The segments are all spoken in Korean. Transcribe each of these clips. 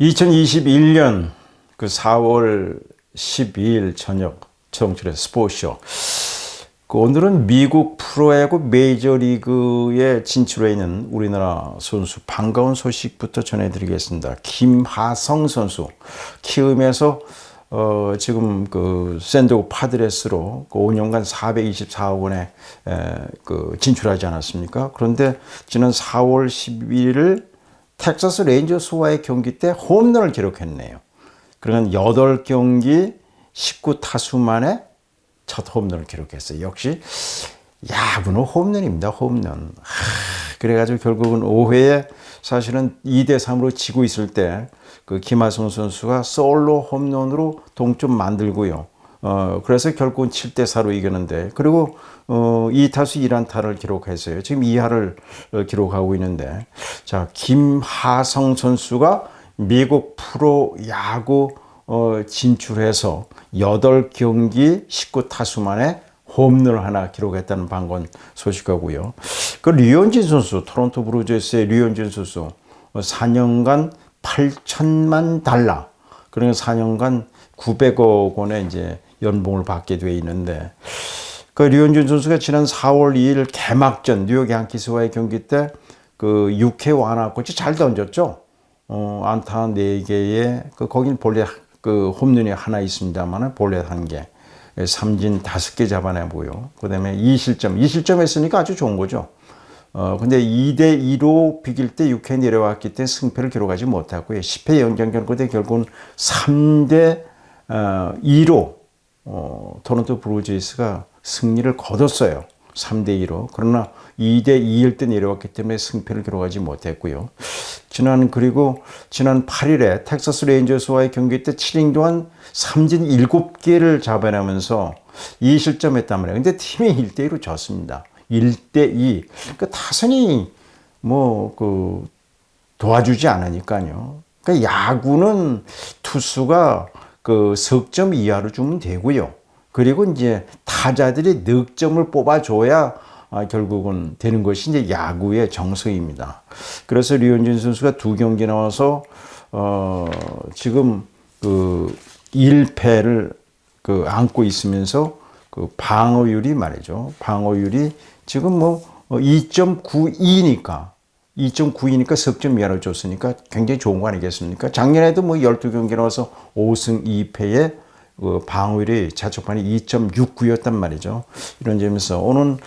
2021년 그 4월 12일 저녁 청출의 스포츠쇼. 그 오늘은 미국 프로야구 메이저리그에 진출해 있는 우리나라 선수 반가운 소식부터 전해드리겠습니다. 김하성 선수 키움에서 어, 지금 그 샌디고 파드레스로 그 5년간 424억 원에 에, 그 진출하지 않았습니까? 그런데 지난 4월 12일 텍사스 레인저스와의 경기 때 홈런을 기록했네요. 그러면 8경기 19타수 만에 첫 홈런을 기록했어요. 역시 야구는 홈런입니다. 홈런. 하, 그래가지고 결국은 5회에 사실은 2대 3으로 지고 있을 때 그 김하성 선수가 솔로 홈런으로 동점 만들고요. 어, 그래서 결국은 7대 4로 이겼는데, 그리고, 어, 2타수 1안타를 기록했어요. 지금 2하를 어, 기록하고 있는데, 자, 김하성 선수가 미국 프로 야구 어, 진출해서 8경기 19타수 만에 홈런을 하나 기록했다는 방금 소식하고요. 그 류현진 선수, 토론토 브루저스의 류현진 선수, 4년간 8천만 달러, 그러니까 4년간 900억 원의 이제 연봉을 받게 돼 있는데, 그 류현진 선수가 지난 4월 2일 개막전 뉴욕 양키스와의 경기 때 그 6회 완화꽃이 잘 던졌죠. 어, 안타 4개에 그 거긴 볼넷 그 홈런이 하나 있습니다만은 볼넷 한 개. 삼진 다섯 개 잡아내고요. 그 다음에 2실점. 2실점 했으니까 아주 좋은 거죠. 어, 근데 2대2로 비길 때 6회 내려왔기 때문에 승패를 기록하지 못했고요. 10회 연장 결과 때 결국은 3대 어, 2로 어, 토론토 브루제이스가 승리를 거뒀어요. 3대 2로. 그러나 2대 2일 때 내려왔기 때문에 승패를 기록하지 못했고요. 지난 그리고 지난 8일에 텍사스 레인저스와의 경기 때 7인 동안 삼진 7개를 잡아내면서 2실점했단 말이에요. 근데 팀이 1대 2로 졌습니다. 1대 2. 그 타선이 뭐 그 도와주지 않으니까요. 그러니까 야구는 투수가 그 석점 이하로 주면 되고요. 그리고 이제 타자들이 득점을 뽑아줘야 아, 결국은 되는 것이 이제 야구의 정석입니다. 그래서 류현진 선수가 두 경기 나와서 어, 지금 그 1패를 그 안고 있으면서 그 방어율이 말이죠. 방어율이 지금 뭐 2.92니까 2.9이니까 석점 이하로 줬으니까 굉장히 좋은 거 아니겠습니까? 작년에도 뭐 12경기 나와서 5승 2패에 그 방어율이 자책판이 2.69였단 말이죠. 이런 점에서 오는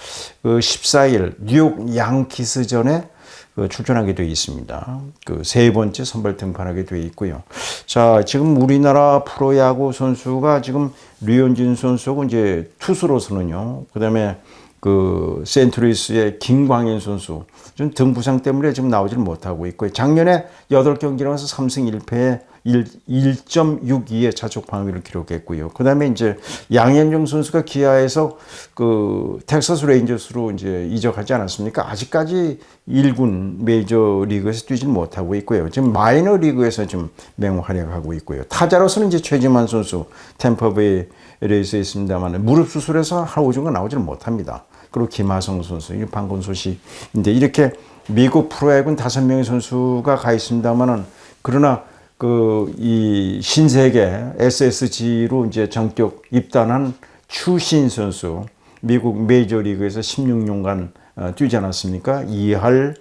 그 14일 뉴욕 양키스전에 그 출전하게 되어 있습니다. 그 세 번째 선발 등판하게 되어 있고요. 자, 지금 우리나라 프로야구 선수가 지금 류현진 선수고 이제 투수로서는요. 그다음에 그 센트루이스의 김광현 선수 좀 등 부상 때문에 지금 나오질 못하고 있고요. 작년에 8경기 나와서 3승 1패에 1.62의 자책 방위를 기록했고요. 그 다음에 이제 양현종 선수가 기아에서 그 텍사스 레인저스로 이제 이적하지 않았습니까? 아직까지 1군 메이저 리그에서 뛰지 못하고 있고요. 지금 마이너 리그에서 지금 맹활약하고 있고요. 타자로서는 이제 최지만 선수 템퍼베이 레이스에 있습니다만 무릎 수술해서 한 5주가 나오지는 못합니다. 그리고 김하성 선수, 이 방금 소식인데 이렇게 미국 프로야구는 다섯 명의 선수가 가 있습니다만은 그러나 그 이 신세계 SSG로 이제 전격 입단한 추신 선수 미국 메이저리그에서 16년간 어, 뛰지 않았습니까? 2할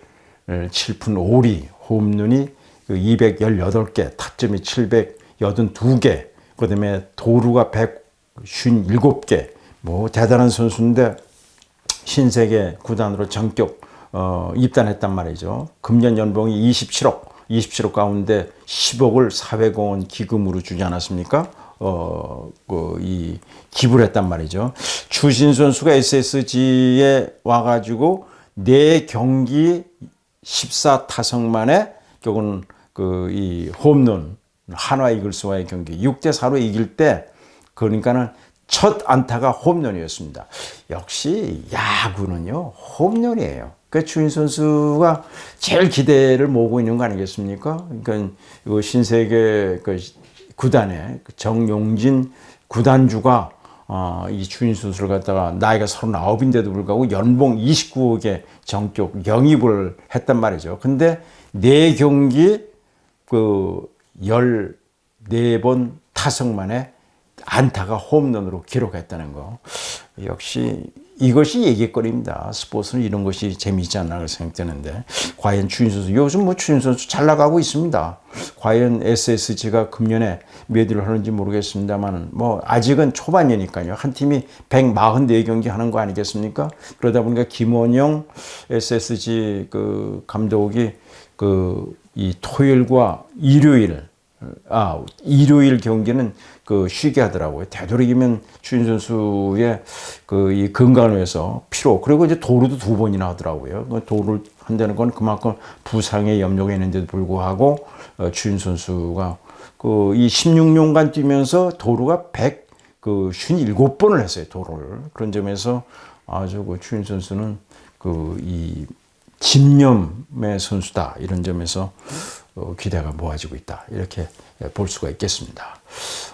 7푼 5리 홈런이 218개, 타점이 782개, 그다음에 도루가 157개. 뭐 대단한 선수인데 신세계 구단으로 전격 어, 입단했단 말이죠. 금년 연봉이 27억. 27억 가운데 10억을 사회공헌 기금으로 주지 않았습니까? 어, 그, 이, 기부를 했단 말이죠. 추신 선 수가 SSG에 와가지고 네 경기 14타석 만에 결국은 그, 이, 홈런, 한화 이글스와의 경기 6대4로 이길 때, 그러니까는 첫 안타가 홈런이었습니다. 역시 야구는요, 홈런이에요. 그 추인 선수가 제일 기대를 모으고 있는 거 아니겠습니까? 그러니까 이 신세계 그 구단의 그 정용진 구단주가 어, 이 추인 선수를 갖다가 나이가 39인데도 불구하고 연봉 29억에 정격 영입을 했단 말이죠. 근데 네 경기 그 14번 타석 만에 안타가 홈런으로 기록했다는 거. 역시 이것이 얘기거리입니다. 스포츠는 이런 것이 재미있지 않나 생각되는데 과연 추인 선수 요즘 뭐 추인 선수 잘 나가고 있습니다. 과연 SSG가 금년에 몇 위를 하는지 모르겠습니다만 뭐 아직은 초반이니까요. 한 팀이 144경기 하는 거 아니겠습니까? 그러다 보니까 김원영 SSG 그 감독이 그 이 토요일과 일요일 아, 일요일 경기는 그 쉬게 하더라고요. 되도록이면 추인 선수의 그 이 건강을 위해서 피로 그리고 이제 도루도 두 번이나 하더라고요. 그 도루를 한다는 건 그만큼 부상에 염려가 있는데도 불구하고 어, 추인 선수가 그 이 16년간 뛰면서 도루가 100, 그 57번을 했어요. 도루를. 그런 점에서 아주 그 추인 선수는 그 이 집념의 선수다. 이런 점에서 어, 기대가 모아지고 있다. 이렇게 볼 수가 있겠습니다.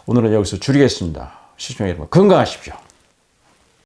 오늘은 여기서 줄이겠습니다. 시청자 여러분 건강하십시오.